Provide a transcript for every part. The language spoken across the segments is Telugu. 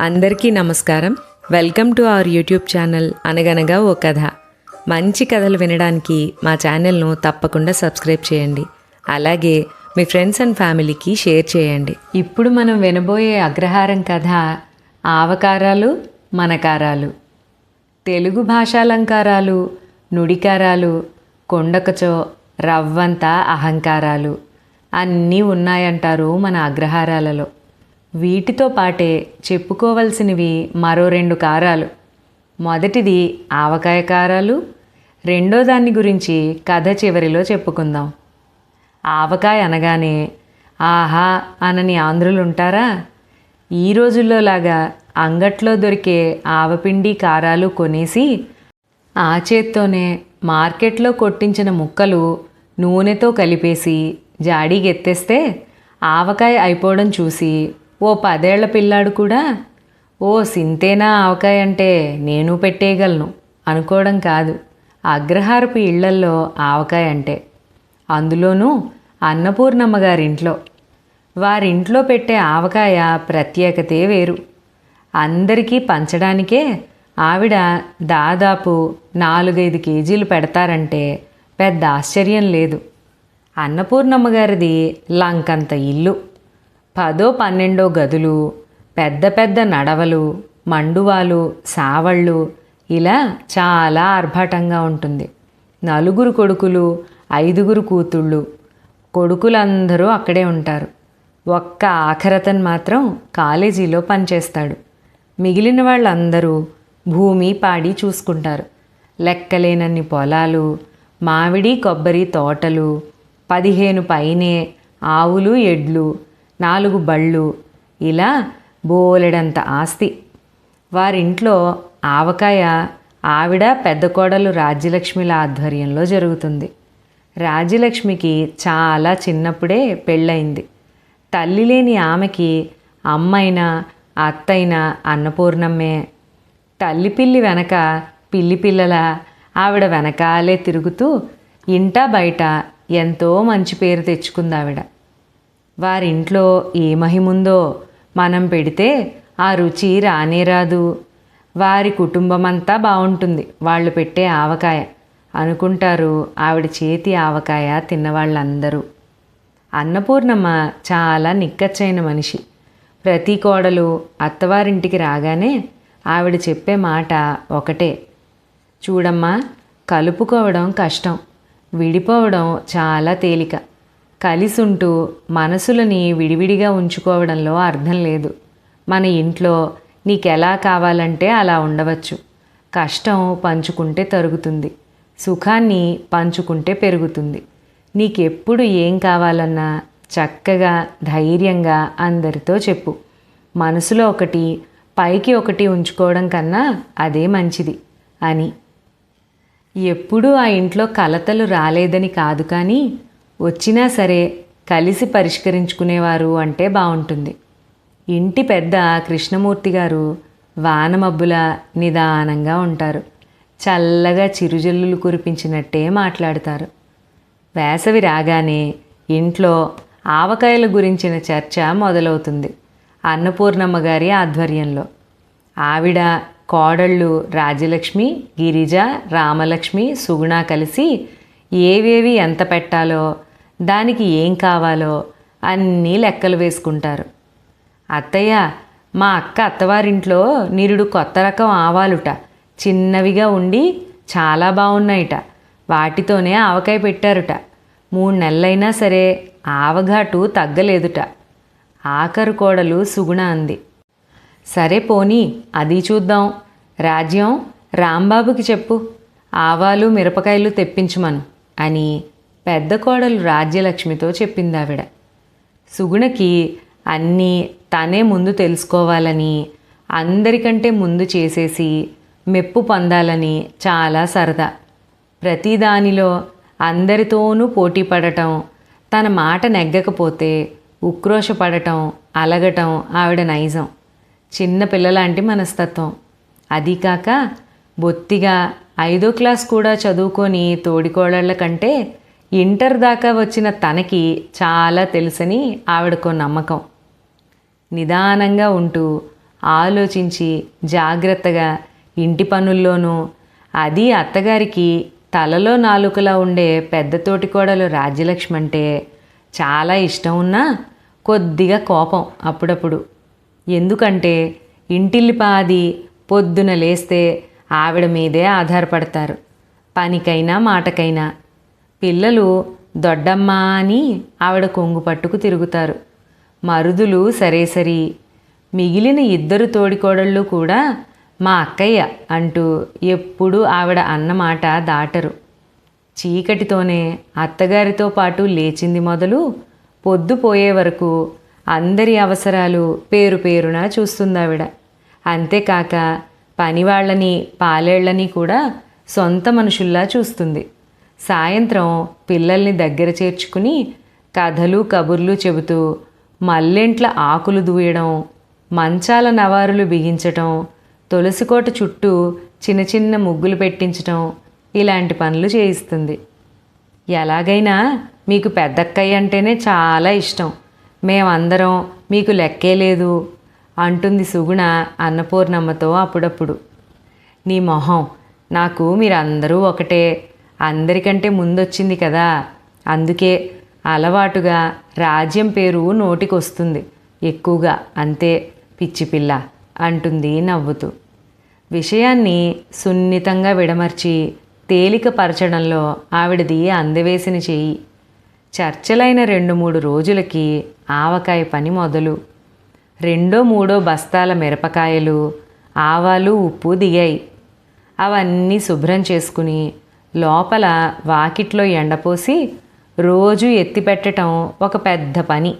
అందరికీ నమస్కారం. Welcome to our YouTube channel అనగనగా ఓ కథ. మంచి కథలు వినడానికి మా ఛానల్ను తప్పకుండా సబ్స్క్రైబ్ చేయండి. అలాగే మీ ఫ్రెండ్స్ అండ్ ఫ్యామిలీకి షేర్ చేయండి. ఇప్పుడు మనం వినబోయే అగ్రహారం కథ ఆవకారాలు మనకారాలు. తెలుగు భాషాలంకారాలు నుడికారాలు కొండకచో రవ్వంత అహంకారాలు అన్నీ ఉన్నాయంటారు మన అగ్రహారాలలో. వీటితో పాటే చెప్పుకోవలసినవి మరో రెండు కారాలు. మొదటిది ఆవకాయ కారాలు రెండో దాన్ని గురించి కథ చివరిలో చెప్పుకుందాం. ఆవకాయ అనగానే ఆహా అనని ఆంధ్రులు ఉంటారా ఈ రోజుల్లో లాగా అంగట్లో దొరికే ఆవపిండి కారాలు కొనేసి ఆ చేత్తోనే మార్కెట్లో కొట్టించిన ముక్కలు నూనెతో కలిపేసి జాడీగెత్తేస్తే ఆవకాయ అయిపోవడం చూసి ఓ పదేళ్ళ పిల్లాడు కూడా ఓ సింతేనా ఆవకాయ అంటే నేను పెట్టేయగలను అనుకోవడం కాదు. అగ్రహారపు ఇళ్ళల్లో ఆవకాయ అంటే. అందులోనూ అన్నపూర్ణమ్మ గారింట్లో. వారింట్లో పెట్టే ఆవకాయ ప్రత్యేకతే వేరు. అందరికీ పంచడానికే ఆవిడ దాదాపు నాలుగైదు కేజీలు పెడతారంటే పెద్ద ఆశ్చర్యం లేదు. అన్నపూర్ణమ్మ గారిది లంకంత ఇల్లు. పదో పన్నెండో గదులు పెద్ద పెద్ద నడవలు మండువాలు సావళ్ళు ఇలా చాలా ఆర్భాటంగా ఉంటుంది. నలుగురు కొడుకులు ఐదుగురు కూతుళ్ళు కొడుకులందరూ అక్కడే ఉంటారు. ఒక్క ఆఖరతన్ మాత్రం కాలేజీలో పనిచేస్తాడు. మిగిలిన వాళ్ళందరూ భూమి పాడి చూసుకుంటారు. లెక్కలేనన్ని పొలాలు మామిడి కొబ్బరి తోటలు పదిహేను పైనే ఆవులు ఎడ్లు నాలుగు బళ్ళు. ఇలా బోలెడంత ఆస్తి. వారింట్లో ఆవకాయ ఆవిడ పెద్ద కోడలు రాజ్యలక్ష్మిల ఆధ్వర్యంలో జరుగుతుంది. రాజ్యలక్ష్మికి చాలా చిన్నప్పుడే పెళ్ళయింది. తల్లి లేని ఆమెకి అమ్మైనా అత్తైనా అన్నపూర్ణమ్మే. తల్లి పిల్లి వెనక పిల్లి పిల్లల ఆవిడ వెనకాలే తిరుగుతూ ఇంటా బయట ఎంతో మంచి పేరు తెచ్చుకుంది ఆవిడ వారింట్లో ఏ మహిముందో మనం పెడితే ఆ రుచి రానే రాదు. వారి కుటుంబమంతా బాగుంటుంది వాళ్ళు పెట్టే ఆవకాయ. అనుకుంటారు ఆవిడ చేతి ఆవకాయ తిన్నవాళ్ళందరూ. అన్నపూర్ణమ్మ చాలా నిక్కచ్చైన మనిషి. ప్రతి కోడలు అత్తవారింటికి రాగానే ఆవిడ చెప్పే మాట ఒకటే. చూడమ్మా కలుపుకోవడం కష్టం. విడిపోవడం చాలా తేలిక. కలిసుంటూ మనసులని విడివిడిగా ఉంచుకోవడంలో అర్థం లేదు. మన ఇంట్లో నీకెలా కావాలంటే అలా ఉండవచ్చు. కష్టం పంచుకుంటే తరుగుతుంది. సుఖాన్ని పంచుకుంటే పెరుగుతుంది. నీకెప్పుడు ఏం కావాలన్నా చక్కగా ధైర్యంగా అందరితో చెప్పు. మనసులో ఒకటి పైకి ఒకటి ఉంచుకోవడం కన్నా అదే మంచిది అని. ఎప్పుడూ ఆ ఇంట్లో కలతలు రాలేదని కాదు కానీ వచ్చినా సరే కలిసి పరిష్కరించుకునేవారు అంటే బాగుంటుంది ఇంటి పెద్ద కృష్ణమూర్తి గారు వానమబ్బుల నిదానంగా ఉంటారు. చల్లగా చిరుజల్లులు కురిపించినట్టే మాట్లాడతారు. వేసవి రాగానే ఇంట్లో ఆవకాయల గురించిన చర్చ మొదలవుతుంది అన్నపూర్ణమ్మ గారి ఆధ్వర్యంలో. ఆవిడ కోడళ్ళు రాజ్యలక్ష్మి గిరిజ రామలక్ష్మి సుగుణ కలిసి ఏవేవి ఎంత పెట్టాలో దానికి ఏం కావాలో అన్నీ లెక్కలు వేసుకుంటారు. అత్తయ్య మా అక్క అత్తవారింట్లో నిరుడు కొత్త రకం ఆవాలుట. చిన్నవిగా ఉండి చాలా బాగున్నాయిట వాటితోనే ఆవకాయ పెట్టారుట. మూడు నెలలైనా సరే ఆవఘాటు తగ్గలేదుట. ఆఖరు కోడలు సుగుణ అంది. సరే పోనీ అది చూద్దాం. రాజ్యం రాంబాబుకి చెప్పు. ఆవాలు మిరపకాయలు తెప్పించమను అని పెద్ద కోడలు రాజ్యలక్ష్మితో చెప్పింది ఆవిడ సుగుణకి అన్నీ తనే ముందు తెలుసుకోవాలని అందరికంటే ముందు చేసేసి మెప్పు పొందాలని చాలా సరదా. ప్రతిదానిలో అందరితోనూ పోటీ పడటం తన మాట నెగ్గకపోతే ఉక్రోషపడటం అలగటం ఆవిడ నైజం. చిన్న పిల్లలాంటి మనస్తత్వం. అది కాక బొత్తిగా ఐదో క్లాస్ కూడా చదువుకొని తోడికోడళ్ళ కంటే ఇంటర్ దాకా వచ్చిన తనకి చాలా తెలుసని ఆవిడకో నమ్మకం. నిదానంగా ఉంటూ ఆలోచించి జాగ్రత్తగా ఇంటి పనుల్లోనూ అది అత్తగారికి తలలో నాలుకలా ఉండే పెద్ద తోటికోడలు రాజ్యలక్ష్మి అంటే చాలా ఇష్టం ఉన్నా కొద్దిగా కోపం అప్పుడప్పుడు. ఎందుకంటే ఇంటిల్లిపాది పొద్దున లేస్తే ఆవిడ మీదే ఆధారపడతారు. పనికైనా మాటకైనా. పిల్లలు దొడ్డమ్మ అని ఆవిడ కొంగు పట్టుకు తిరుగుతారు. మరుదులు సరేసరి మిగిలిన ఇద్దరు తోడికోడళ్ళు కూడా మా అక్కయ్య అంటూ ఎప్పుడూ ఆవిడ అన్నమాట దాటరు. చీకటితోనే అత్తగారితో పాటు లేచింది మొదలు పొద్దుపోయే వరకు అందరి అవసరాలు పేరు పేరున చూస్తుందావిడ అంతేకాక పనివాళ్ళని పాలేళ్ళని కూడా సొంత మనుషుల్లా చూస్తుంది. సాయంత్రం పిల్లల్ని దగ్గర చేర్చుకుని కథలు కబుర్లు చెబుతూ మల్లెంట్ల ఆకులు దూయడం మంచాల నవారులు బిగించటం తులసికోట చుట్టూ చిన్న చిన్న ముగ్గులు పెట్టించటం ఇలాంటి పనులు చేయిస్తుంది. ఎలాగైనా మీకు పెద్దక్కయ్య అంటేనే చాలా ఇష్టం. మేమందరం మీకు లెక్కే లేదు అంటుంది సుగుణ అన్నపూర్ణమ్మతో అప్పుడప్పుడు. నీ మొహం నాకు మీరందరూ ఒకటే. అందరికంటే ముందొచ్చింది కదా. అందుకే అలవాటుగా రాజ్యం పేరు నోటికొస్తుంది. ఎక్కువగా అంతే పిచ్చిపిల్ల అంటుంది నవ్వుతూ. విషయాన్ని సున్నితంగా విడమర్చి తేలికపరచడంలో ఆవిడది అందవేసిన చెయ్యి చర్చలైన రెండు మూడు రోజులకి ఆవకాయ పని మొదలు. రెండో మూడో బస్తాల మిరపకాయలు ఆవాలు ఉప్పు దిగాయి. అవన్నీ శుభ్రం చేసుకుని లోపల వాకిట్లో ఎండపోసి రోజు ఎత్తిపెట్టడం ఒక పెద్ద పని.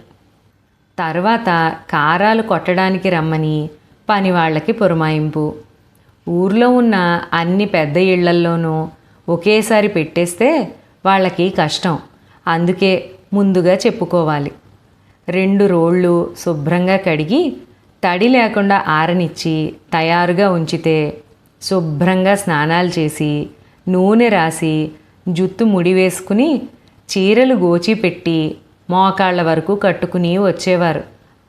తర్వాత కారాలు కొట్టడానికి రమ్మని పని వాళ్ళకి పురమాయింపు. ఊర్లో ఉన్న అన్ని పెద్ద ఇళ్ళల్లోనూ ఒకేసారి పెట్టేస్తే వాళ్ళకి కష్టం. అందుకే ముందుగా చెప్పుకోవాలి. రెండు రోళ్ళు శుభ్రంగా కడిగి తడి లేకుండా ఆరనిచ్చి తయారుగా ఉంచితే శుభ్రంగా స్నానాలు చేసి నూనె రాసి జుత్తు ముడి వేసుకుని చీరలు గోచిపెట్టి మోకాళ్ళ వరకు కట్టుకుని వచ్చేవారు.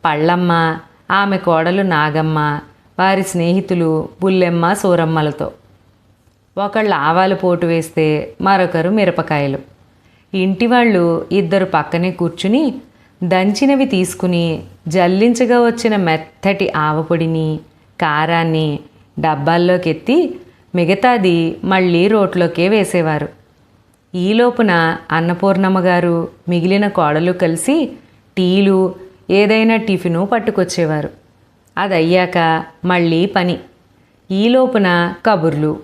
పళ్ళమ్మ ఆమె కోడలు నాగమ్మ వారి స్నేహితులు బుల్లెమ్మ సూరమ్మలతో. ఒకళ్ళు ఆవాలు పోటు వేస్తే మరొకరు మిరపకాయలు. ఇంటి వాళ్ళు ఇద్దరు పక్కనే కూర్చుని దంచినవి తీసుకుని జల్లించగా వచ్చిన మెత్తటి ఆవపొడిని కారాన్ని డబ్బాల్లోకి ఎత్తి మిగతాది మళ్ళీ రోట్లోకే వేసేవారు. ఈలోపున అన్నపూర్ణమ్మ గారు మిగిలిన కోడలు కలిసి టీలు ఏదైనా టిఫిను పట్టుకొచ్చేవారు. అది అయ్యాక మళ్ళీ పని. ఈలోపున కబుర్లు.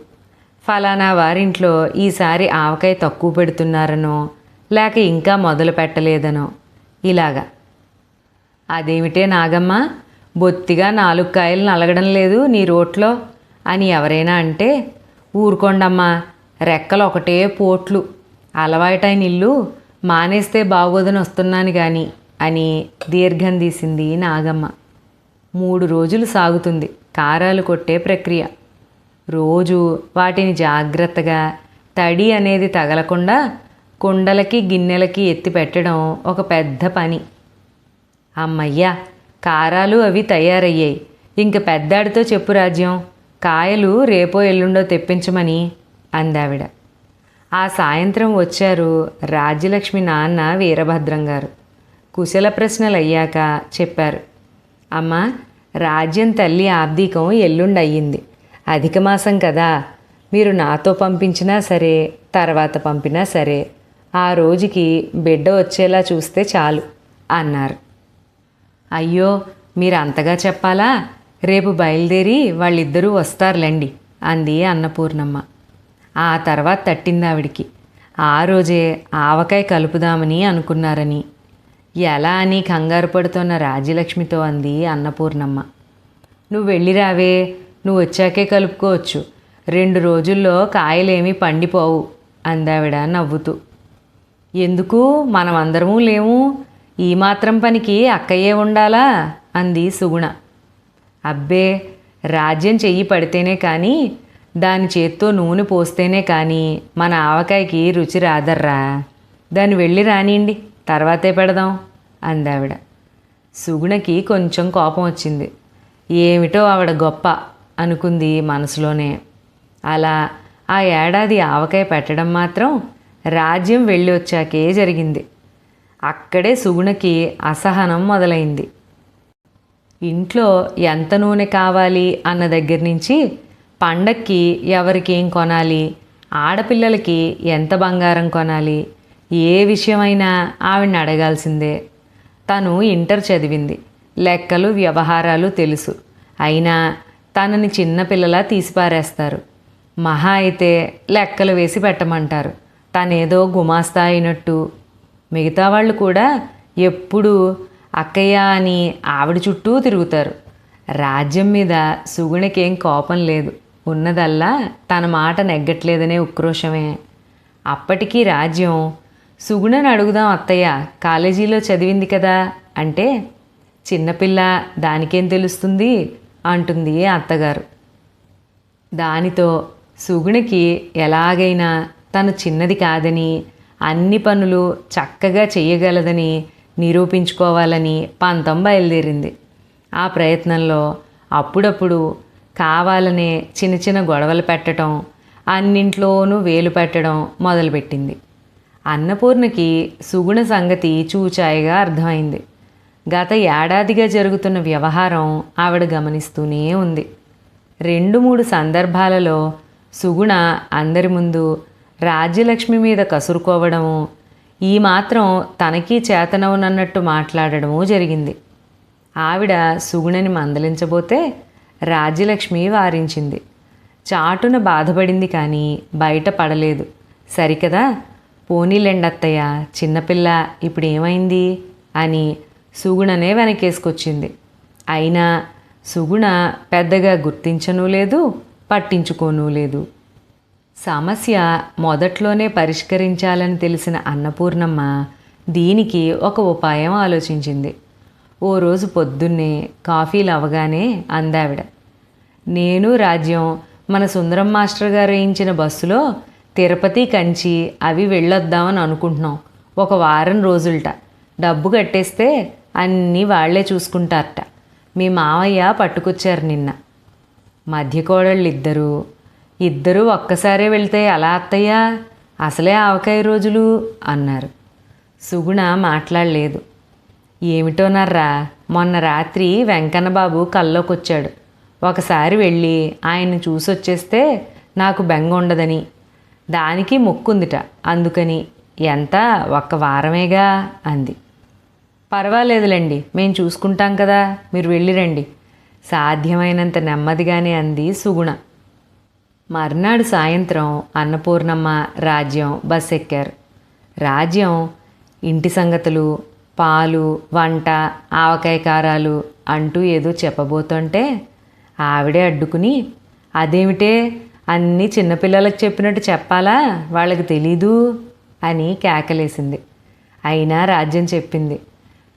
ఫలానా వారింట్లో ఈసారి ఆవకాయ తక్కువ పెడుతున్నారనో లేక ఇంకా మొదలు పెట్టలేదనో ఇలాగా. అదేమిటే నాగమ్మ? బొత్తిగా నాలుగు కాయలు నలగడం లేదు నీ రోట్లో. అని ఎవరైనా అంటే ఊరుకోండమ్మా రెక్కలు ఒకటే పోట్లు అలవాటైన ఇల్లు మానేస్తే బాగోదని వస్తున్నాను కానీ అని దీర్ఘం తీసింది నాగమ్మ. మూడు రోజులు సాగుతుంది కారాలు కొట్టే ప్రక్రియ. రోజు వాటిని జాగ్రత్తగా తడి అనేది తగలకుండా కుండలకి గిన్నెలకి ఎత్తి పెట్టడం ఒక పెద్ద పని. అమ్మయ్యా కారాలు అవి తయారయ్యాయి. ఇంక పెద్దాడితో చెప్పు రాజ్యం. కాయలు రేపో ఎల్లుండో తెప్పించమని అందావిడ. ఆ సాయంత్రం వచ్చారు రాజ్యలక్ష్మి నాన్న వీరభద్రం గారు. కుశల ప్రశ్నలు అయ్యాక చెప్పారు. అమ్మ రాజ్యం తల్లి ఆబ్దీకం ఎల్లుండి అయ్యింది అధిక మాసం కదా. మీరు నాతో పంపించినా సరే తర్వాత పంపినా సరే ఆ రోజుకి బిడ్డ వచ్చేలా చూస్తే చాలు అన్నారు. అయ్యో మీరు అంతగా చెప్పాలా? రేపు బయలుదేరి వాళ్ళిద్దరూ వస్తారులేండి అంది అన్నపూర్ణమ్మ. ఆ తర్వాత తట్టింది ఆవిడికి. ఆ రోజే ఆవకాయ కలుపుదామని అనుకున్నారని. ఎలా అని కంగారు పడుతున్న రాజ్యలక్ష్మితో అంది అన్నపూర్ణమ్మ. నువ్వు వెళ్ళి రావే నువ్వు వచ్చాకే కలుపుకోవచ్చు. రెండు రోజుల్లో కాయలేమీ పండిపోవు అందావిడ నవ్వుతూ. ఎందుకు? మనమందరము లేము. ఈ మాత్రం పనికి అక్కయ్యే ఉండాలా? అంది సుగుణ. అబ్బే రాజ్యం చెయ్యి పడితేనే కానీ దాని చేత్తో నూనె పోస్తేనే కానీ మన ఆవకాయకి రుచి రాదర్రా. దాన్ని వెళ్ళి రానియండి తర్వాతే పెడదాం అందావిడ. సుగుణకి కొంచెం కోపం వచ్చింది. ఏమిటో ఆవిడ గొప్ప అనుకుంది మనసులోనే. అలా ఆ ఏడాది ఆవకాయ పెట్టడం మాత్రం రాజ్యం వెళ్ళి వచ్చాకే జరిగింది. అక్కడే సుగుణకి అసహనం మొదలైంది. ఇంట్లో ఎంత నూనె కావాలి అన్న దగ్గర నుంచి పండక్కి ఎవరికి ఏం కొనాలి? ఆడపిల్లలకి ఎంత బంగారం కొనాలి? ఏ విషయమైనా ఆవిడని అడగాల్సిందే. తను ఇంటర్ చదివింది. లెక్కలు వ్యవహారాలు తెలుసు. అయినా తనని చిన్నపిల్లలా తీసిపారేస్తారు. మహా అయితే లెక్కలు వేసి పెట్టమంటారు. తనేదో గుమాస్తా అయినట్టు. మిగతా వాళ్ళు కూడా ఎప్పుడూ అక్కయ్య అని ఆవిడ చుట్టూ తిరుగుతారు. రాజ్యం మీద సుగుణకేం కోపం లేదు. ఉన్నదల్లా తన మాట నెగ్గట్లేదనే ఉక్రోషమే. అప్పటికీ రాజ్యం సుగుణని అడుగుదాం అత్తయ్య కాలేజీలో చదివింది కదా అంటే చిన్నపిల్ల దానికేం తెలుస్తుంది? అంటుంది అత్తగారు. దానితో సుగుణకి ఎలాగైనా తను చిన్నది కాదని అన్ని పనులు చక్కగా చేయగలదని నిరూపించుకోవాలని పంతం బయలుదేరింది. ఆ ప్రయత్నంలో అప్పుడప్పుడు కావాలనే చిన్న చిన్న గొడవలు పెట్టడం అన్నింట్లోనూ వేలు పెట్టడం మొదలుపెట్టింది. అన్నపూర్ణకి సుగుణ సంగతి చూచాయిగా అర్థమైంది. గత ఏడాదిగా జరుగుతున్న వ్యవహారం ఆవిడ గమనిస్తూనే ఉంది. రెండు మూడు సందర్భాలలో సుగుణ అందరి ముందు రాజ్యలక్ష్మి మీద కసురుకోవడము ఈ మాత్రం తనకి చేతనవునన్నట్టు మాట్లాడడము జరిగింది. ఆవిడ సుగుణని మందలించబోతే రాజ్యలక్ష్మి వారించింది. చాటున బాధపడింది కానీ బయట పడలేదు. సరికదా? పోనీలెండత్తయ్య చిన్నపిల్ల ఇప్పుడు ఏమైంది అని సుగుణనే వెనకేసుకొచ్చింది. అయినా సుగుణ పెద్దగా గుర్తించనూ లేదు పట్టించుకోనూ లేదు. సమస్య మొదట్లోనే పరిష్కరించాలని తెలిసిన అన్నపూర్ణమ్మ దీనికి ఒక ఉపాయం ఆలోచించింది. ఓ రోజు పొద్దున్నే కాఫీలు అవగానే అందావిడ. నేను రాజ్యం మన సుందరం మాస్టర్ గారు వేయించిన బస్సులో తిరుపతి కంచి అవి వెళ్ళొద్దామని అనుకుంటున్నాం. ఒక వారం రోజులట. డబ్బు కట్టేస్తే అన్నీ వాళ్ళే చూసుకుంటారట. మీ మావయ్య పట్టుకొచ్చారు నిన్న. మధ్య కోడళ్ళు ఇద్దరూ ఒక్కసారే వెళ్తే ఎలా అత్తయ్యా? అసలే ఆవకాయ రోజులు అన్నారు. సుగుణ మాట్లాడలేదు. ఏమిటోనర్రా మొన్న రాత్రి వెంకన్నబాబు కల్లోకొచ్చాడు. ఒకసారి వెళ్ళి ఆయన్ని చూసొచ్చేస్తే నాకు బెంగ ఉండదని దానికి మొక్కుందిట అందుకని ఎంత ఒక్క వారమేగా అంది. పర్వాలేదులేండి మేము చూసుకుంటాం కదా మీరు వెళ్ళిరండి సాధ్యమైనంత నెమ్మదిగానే అంది సుగుణ. మర్నాడు సాయంత్రం అన్నపూర్ణమ్మ రాజ్యం బస్ ఎక్కారు. రాజ్యం ఇంటి సంగతులు పాలు వంట ఆవకాయ కారాలు అంటూ ఏదో చెప్పబోతుంటే ఆవిడే అడ్డుకుని అదేమిటే? అన్నీ చిన్నపిల్లలకు చెప్పినట్టు చెప్పాలా? వాళ్ళకి తెలీదు? అని కేకలేసింది. అయినా రాజ్యం చెప్పింది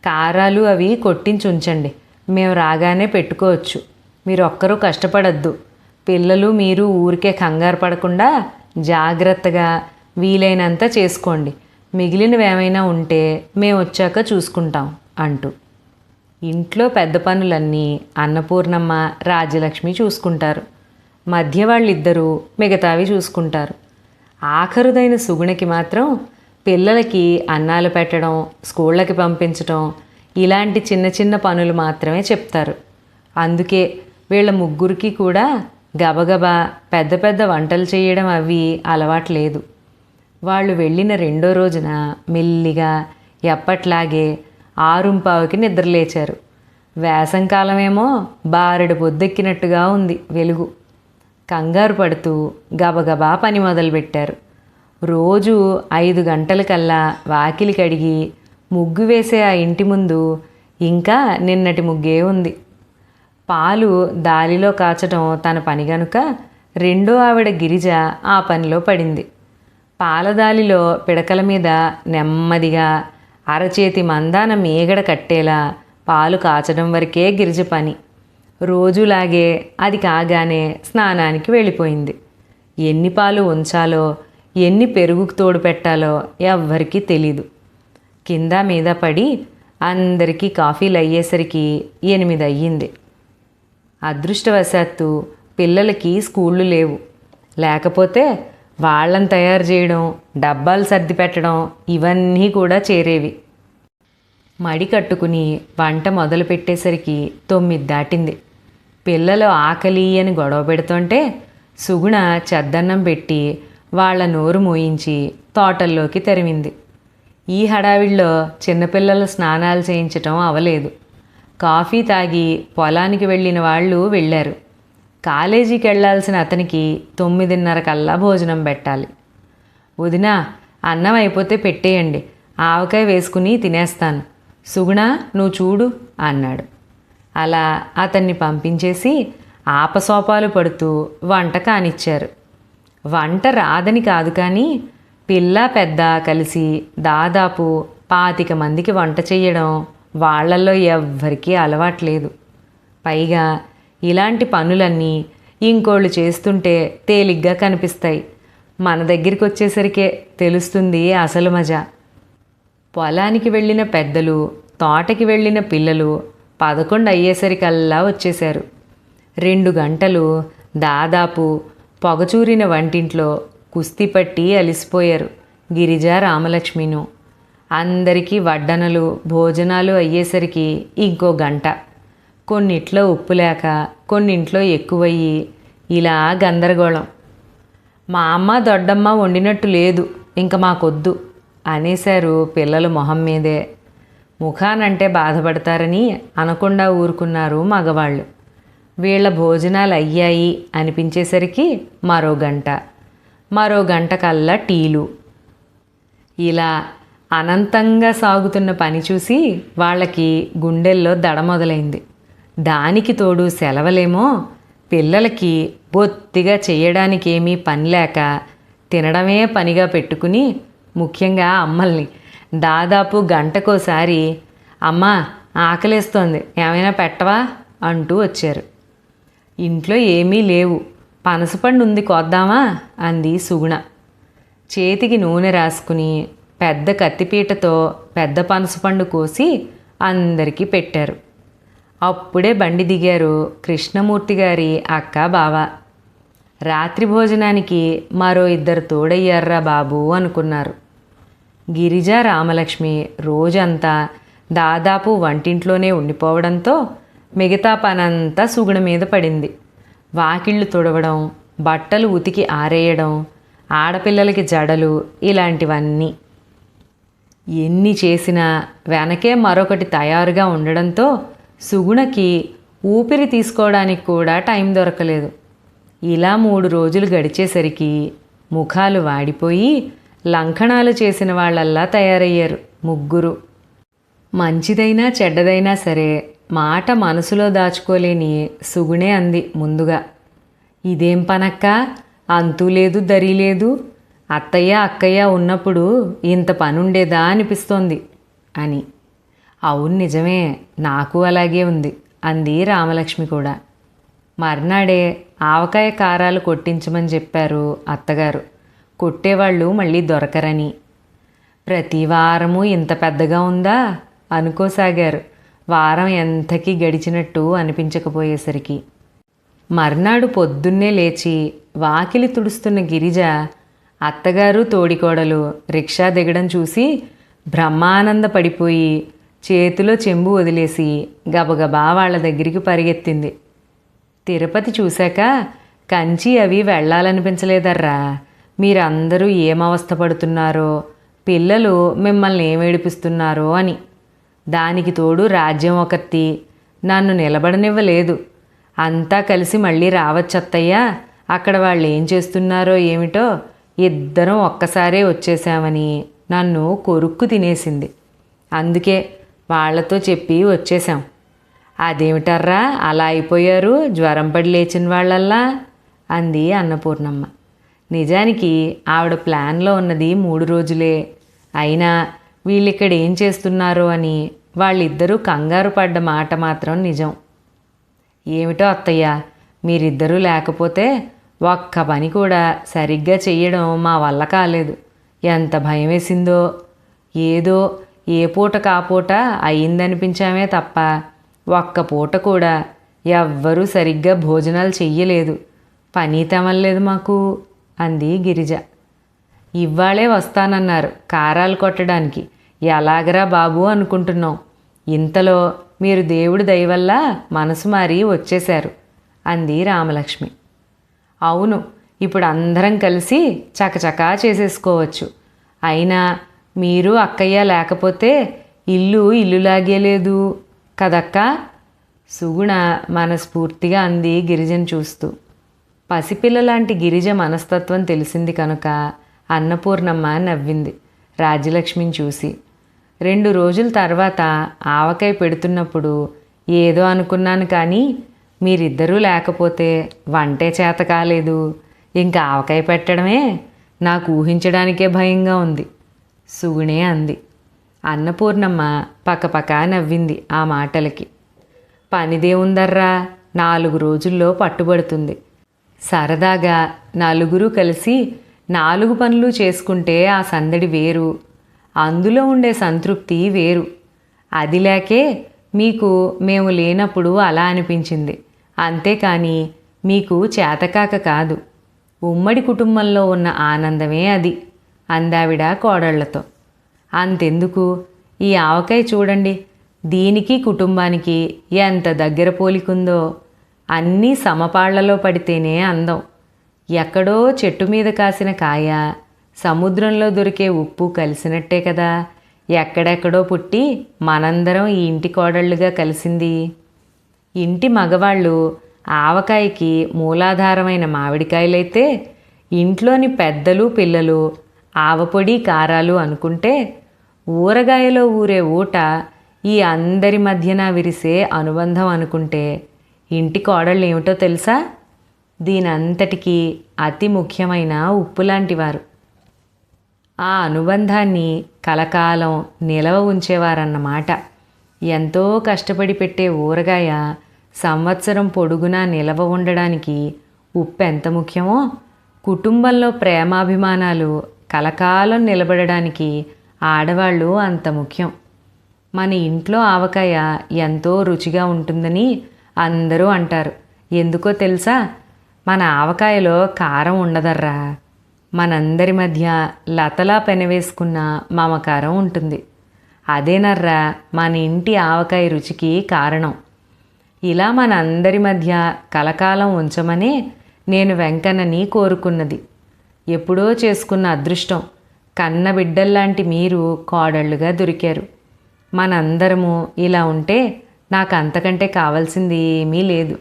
కారాలు అవి కొట్టించి ఉంచండి మేము రాగానే పెట్టుకోవచ్చు. మీరు ఒక్కరూ కష్టపడద్దు. పిల్లలు మీరు ఊరికే కంగారు పడకుండా జాగ్రత్తగా వీలైనంత చేసుకోండి. మిగిలినవి ఏమైనా ఉంటే మేము వచ్చాక చూసుకుంటాం అంటూ. ఇంట్లో పెద్ద పనులన్నీ అన్నపూర్ణమ్మ రాజ్యలక్ష్మి చూసుకుంటారు. మధ్య వాళ్ళిద్దరూ మిగతావి చూసుకుంటారు. ఆఖరుదైన సుగుణకి మాత్రం పిల్లలకి అన్నాలు పెట్టడం స్కూళ్ళకి పంపించడం ఇలాంటి చిన్న చిన్న పనులు మాత్రమే చెప్తారు. అందుకే వీళ్ళ ముగ్గురికి కూడా గబగబా పెద్ద పెద్ద వంటలు చేయడం అవి అలవాట్లేదు. వాళ్ళు వెళ్ళిన రెండో రోజున మెల్లిగా ఎప్పట్లాగే ఆరుంపావుకి నిద్రలేచారు. వేసంకాలమేమో బారెడు పొద్దెక్కినట్టుగా ఉంది వెలుగు. కంగారు పడుతూ గబగబా పని మొదలుపెట్టారు. రోజు ఐదు గంటలకల్లా వాకిలి కడిగి ముగ్గు వేసే ఆ ఇంటి ముందు ఇంకా నిన్నటి ముగ్గే ఉంది. పాలు దాలిలో కాచడం తన పని గనుక రెండో ఆవిడ గిరిజ ఆ పనిలో పడింది. పాలదాలిలో పిడకల మీద నెమ్మదిగా అరచేతి మందాన మేగడ కట్టేలా పాలు కాచడం వరకే గిరిజ పని. రోజులాగే అది కాగానే స్నానానికి వెళ్ళిపోయింది. ఎన్ని పాలు ఉంచాలో ఎన్ని పెరుగుకు తోడు పెట్టాలో ఎవ్వరికీ తెలీదు. కింద మీద పడి అందరికీ కాఫీలు అయ్యేసరికి ఎనిమిది అయ్యింది. అదృష్టవశాత్తు పిల్లలకి స్కూళ్ళు లేవు. లేకపోతే వాళ్ళని తయారు చేయడం డబ్బాలు సర్ది పెట్టడం ఇవన్నీ కూడా చేరేవి. మడి కట్టుకుని వంట మొదలు పెట్టేసరికి తొమ్మిది దాటింది. పిల్లలు ఆకలి అని గొడవ పెడుతుంటే సుగుణ చెద్దన్నం పెట్టి వాళ్ళ నోరు మోయించి తోటల్లోకి తరిమింది. ఈ హడావిడిలో చిన్నపిల్లల స్నానాలు చేయించటం అవలేదు. కాఫీ తాగి పొలానికి వెళ్ళిన వాళ్ళు వెళ్ళారు. కాలేజీకి వెళ్ళాల్సిన అతనికి తొమ్మిదిన్నర కల్లా భోజనం పెట్టాలి. వదినా అన్నం అయిపోతే పెట్టేయండి. ఆవకాయ వేసుకుని తినేస్తాను. సుగుణ నువ్వు చూడు అన్నాడు. అలా అతన్ని పంపించేసి ఆపసోపాలు పడుతూ వంట కానిచ్చారు. వంట రాదని కాదు కానీ పిల్ల పెద్ద కలిసి దాదాపు పాతిక మందికి వంట చేయడం వాళ్ళల్లో ఎవ్వరికీ అలవాట్లేదు. పైగా ఇలాంటి పనులన్నీ ఇంకోళ్ళు చేస్తుంటే తేలిగ్గా కనిపిస్తాయి. మన దగ్గరికి వచ్చేసరికే తెలుస్తుంది అసలు మజా. పొలానికి వెళ్ళిన పెద్దలు తోటకి వెళ్ళిన పిల్లలు పదకొండు అయ్యేసరికల్లా వచ్చేశారు. రెండు గంటలు దాదాపు పొగచూరిన వంటింట్లో కుస్తీ పట్టి అలిసిపోయారు గిరిజ రామలక్ష్మిను. అందరికీ వడ్డనలు భోజనాలు అయ్యేసరికి ఇంకో గంట. కొన్నిట్లో ఉప్పు లేక కొన్నింట్లో ఎక్కువయ్యి ఇలా గందరగోళం. మా అమ్మ దొడ్డమ్మ వండినట్టు లేదు ఇంక మాకొద్దు అనేశారు పిల్లలు మొహం మీదే. ముఖానంటే బాధపడతారని అనకుండా ఊరుకున్నారు మగవాళ్ళు. వీళ్ళ భోజనాలు అయ్యాయి అనిపించేసరికి మరో గంట. మరో గంట కల్లా టీలు. ఇలా అనంతంగా సాగుతున్న పని చూసి వాళ్ళకి గుండెల్లో దడ మొదలైంది. దానికి తోడు సెలవులేమో పిల్లలకి బొత్తిగా చేయడానికి ఏమీ పని లేక తినడమే పనిగా పెట్టుకుని ముఖ్యంగా అమ్మల్ని. దాదాపు గంటకోసారి అమ్మా ఆకలేస్తోంది ఏమైనా పెట్టవా? అంటూ వచ్చారు. ఇంట్లో ఏమీ లేవు పనసపండు ఉంది కోద్దామా? అంది సుగుణ. చేతికి నూనె రాసుకుని పెద్ద కత్తిపీటతో పెద్ద పనసపండు కోసి అందరికీ పెట్టారు. అప్పుడే బండి దిగారు కృష్ణమూర్తి గారి అక్క బావ. రాత్రి భోజనానికి మరో ఇద్దరు తోడయ్యారా బాబు అనుకున్నారు. గిరిజ రామలక్ష్మి రోజంతా దాదాపు వంటింట్లోనే ఉండిపోవడంతో మిగతా పనంతా సుగుణ మీద పడింది. వాకిళ్ళు తుడవడం బట్టలు ఉతికి ఆరేయడం ఆడపిల్లలకి జడలు ఇలాంటివన్నీ. ఎన్ని చేసినా వెనకే మరొకటి తయారుగా ఉండడంతో సుగుణకి ఊపిరి తీసుకోవడానికి కూడా టైం దొరకలేదు. ఇలా మూడు రోజులు గడిచేసరికి ముఖాలు వాడిపోయి లంకణాలు చేసిన వాళ్ళల్లా తయారయ్యారు ముగ్గురు. మంచిదైనా చెడ్డదైనా సరే మాట మనసులో దాచుకోలేని సుగుణే అంది ముందుగా. ఇదేం పనక్క? అంతూ లేదు దరి లేదు అత్తయ్య అక్కయ్య ఉన్నప్పుడు ఇంత పనుండేదా అనిపిస్తోంది అని. అవును నిజమే నాకు అలాగే ఉంది అంది రామలక్ష్మి కూడా. మర్నాడే ఆవకాయ కారాలు కొట్టించమని చెప్పారు అత్తగారు. కొట్టేవాళ్ళు మళ్ళీ దొరకరని. ప్రతి వారము ఇంత పెద్దగా ఉందా? అనుకోసాగారు. వారం ఎంతకీ గడిచినట్టు అనిపించకపోయేసరికి. మర్నాడు పొద్దున్నే లేచి వాకిలి తుడుస్తున్న గిరిజ అత్తగారు తోడికోడలు రిక్షా దిగడం చూసి బ్రహ్మానంద పడిపోయి చేతిలో చెంబు వదిలేసి గబగబా వాళ్ళ దగ్గరికి పరిగెత్తింది. తిరుపతి చూశాక కంచి అవి వెళ్ళాలనిపించలేదర్రా. మీరందరూ ఏమవస్థ పడుతున్నారో పిల్లలు మిమ్మల్ని ఏమేడిపిస్తున్నారో అని. దానికి తోడు రాజ్యం ఒకత్తి నన్ను నిలబడనివ్వలేదు. అంతా కలిసి మళ్ళీ రావచ్చత్తయ్యా. అక్కడ వాళ్ళు ఏం చేస్తున్నారో ఏమిటో ఇద్దరం ఒక్కసారే వచ్చేసామని నన్ను కొరుక్కు తినేసింది. అందుకే వాళ్ళతో చెప్పి వచ్చేసాం అదేమిటర్రా అలా అయిపోయారు? జ్వరం పడి లేచిన వాళ్ళల్లా? అంది అన్నపూర్ణమ్మ. నిజానికి ఆవిడ ప్లాన్లో ఉన్నది మూడు రోజులే. అయినా వీళ్ళిక్కడ ఏం చేస్తున్నారు అని వాళ్ళిద్దరూ కంగారు పడ్డ మాట మాత్రం నిజం. ఏమిటో అత్తయ్య మీరిద్దరూ లేకపోతే ఒక్క పని కూడా సరిగ్గా చెయ్యడం మా వల్ల కాలేదు. ఎంత భయం వేసిందో. ఏదో ఏ పూట కాపూట అయిందనిపించామే తప్ప ఒక్క పూట కూడా ఎవ్వరూ సరిగ్గా భోజనాలు చెయ్యలేదు. పని తెమల్లేదు మాకు అంది గిరిజ. ఇవాళే వస్తానన్నారు కారాలు కొట్టడానికి. ఎలాగరా బాబు అనుకుంటున్నాం. ఇంతలో మీరు దేవుడి దయవల్ల మనసు మారి వచ్చేశారు అంది రామలక్ష్మి. అవును ఇప్పుడు అందరం కలిసి చకచకా చేసేసుకోవచ్చు. అయినా మీరు అక్కయ్య లేకపోతే ఇల్లు ఇల్లులాగే లేదు కదక్క? సుగుణ మనస్ఫూర్తిగా అంది గిరిజను చూస్తూ. పసిపిల్ల లాంటి గిరిజ మనస్తత్వం తెలిసింది కనుక అన్నపూర్ణమ్మ నవ్వింది రాజ్యలక్ష్మిని చూసి. రెండు రోజుల తర్వాత ఆవకాయ పెడుతున్నప్పుడు ఏదో అనుకున్నాను కానీ మీరిద్దరూ లేకపోతే వంటే చేత కాలేదు. ఇంకా ఆవకాయ పెట్టడమే నాకు ఊహించడానికే భయంగా ఉంది. సుగుణే అంది. అన్నపూర్ణమ్మ పక్కపక్క నవ్వింది ఆ మాటలకి. పనిదే ఉందర్రా నాలుగు రోజుల్లో పట్టుబడుతుంది. సరదాగా నలుగురు కలిసి నాలుగు పనులు చేసుకుంటే ఆ సందడి వేరు. అందులో ఉండే సంతృప్తి వేరు. అది లేకే మీకు మేము లేనప్పుడు అలా అనిపించింది. అంతేకాని మీకు చేతకాక కాదు. ఉమ్మడి కుటుంబంలో ఉన్న ఆనందమే అది అందావిడ కోడళ్ళతో అంతెందుకు? ఈ ఆవకాయ చూడండి. దీనికి కుటుంబానికి ఎంత దగ్గర పోలికుందో. అన్నీ సమపాళ్ళలో పడితేనే అందం. ఎక్కడో చెట్టు మీద కాసిన కాయ సముద్రంలో దొరికే ఉప్పు కలిసినట్టే కదా. ఎక్కడెక్కడో పుట్టి మనందరం ఈ ఇంటి కోడళ్ళుగా కలిసింది. ఇంటి మగవాళ్ళు ఆవకాయకి మూలాధారమైన మామిడికాయలైతే ఇంట్లోని పెద్దలు పిల్లలు ఆవపొడి కారాలు అనుకుంటే ఊరగాయలో ఊరే ఊట ఈ అందరి మధ్యన విరిసే అనుబంధం అనుకుంటే ఇంటి కోడళ్ళు ఏమిటో తెలుసా? దీనంతటికీ అతి ముఖ్యమైన ఉప్పు లాంటివారు ఆ అనుబంధాన్ని కలకాలం నిలవ ఉంచేవారన్నమాట. ఎంతో కష్టపడి పెట్టే ఊరగాయ సంవత్సరం పొడుగునా నిలవ ఉండడానికి ఉప్పు ఎంత ముఖ్యమో? కుటుంబంలో ప్రేమాభిమానాలు కలకాలం నిలబడడానికి ఆడవాళ్ళు అంత ముఖ్యం. మన ఇంట్లో ఆవకాయ ఎంతో రుచిగా ఉంటుందని అందరూ అంటారు. ఎందుకో తెలుసా? మన ఆవకాయలో కారం ఉండదర్రా. మనందరి మధ్య లతలా పెనవేసుకున్న మమకారం ఉంటుంది. అదేనర్రా మన ఇంటి ఆవకాయ రుచికి కారణం. ఇలా మన అందరి మధ్య కలకాలం ఉంచమనే నేను వెంకన్నని కోరుకున్నది. ఎప్పుడో చేసుకున్న అదృష్టం కన్న బిడ్డల్లాంటి మీరు కోడళ్ళుగా దొరికారు. మనందరము ఇలా ఉంటే నాకు అంతకంటే కావాల్సింది ఏమీ లేదు.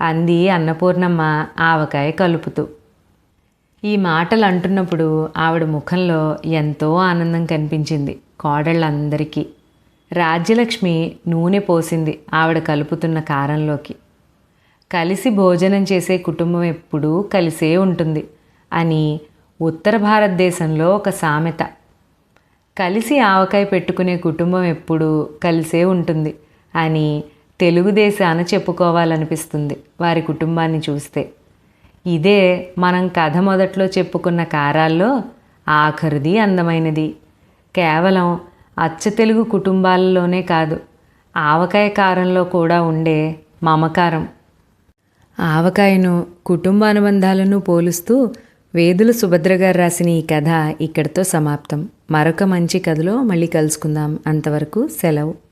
అంది అన్నపూర్ణమ్మ ఆవకాయ కలుపుతూ. ఈ మాటలు అంటున్నప్పుడు ఆవిడ ముఖంలో ఎంతో ఆనందం కనిపించింది కోడళ్ళందరికీ. రాజ్యలక్ష్మి నూనె పోసింది ఆవిడ కలుపుతున్న కారంలోకి. కలిసి భోజనం చేసే కుటుంబం ఎప్పుడూ కలిసే ఉంటుంది అని ఉత్తర భారతదేశంలో ఒక సామెత. కలిసి ఆవకాయ పెట్టుకునే కుటుంబం ఎప్పుడూ కలిసే ఉంటుంది అని తెలుగుదేశాన చెప్పుకోవాలనిపిస్తుంది వారి కుటుంబాన్ని చూస్తే. ఇదే మనం కథ మొదట్లో చెప్పుకున్న కారాల్లో ఆఖరిది అందమైనది. కేవలం అచ్చ తెలుగు కుటుంబాలలోనే కాదు ఆవకాయ కారంలో కూడా ఉండే మమకారం. ఆవకాయను కుటుంబ అనుబంధాలను పోలుస్తూ వేదుల సుభద్ర గారు రాసిన ఈ కథ ఇక్కడితో సమాప్తం. మరొక మంచి కథలో మళ్ళీ కలుసుకుందాం. అంతవరకు సెలవు.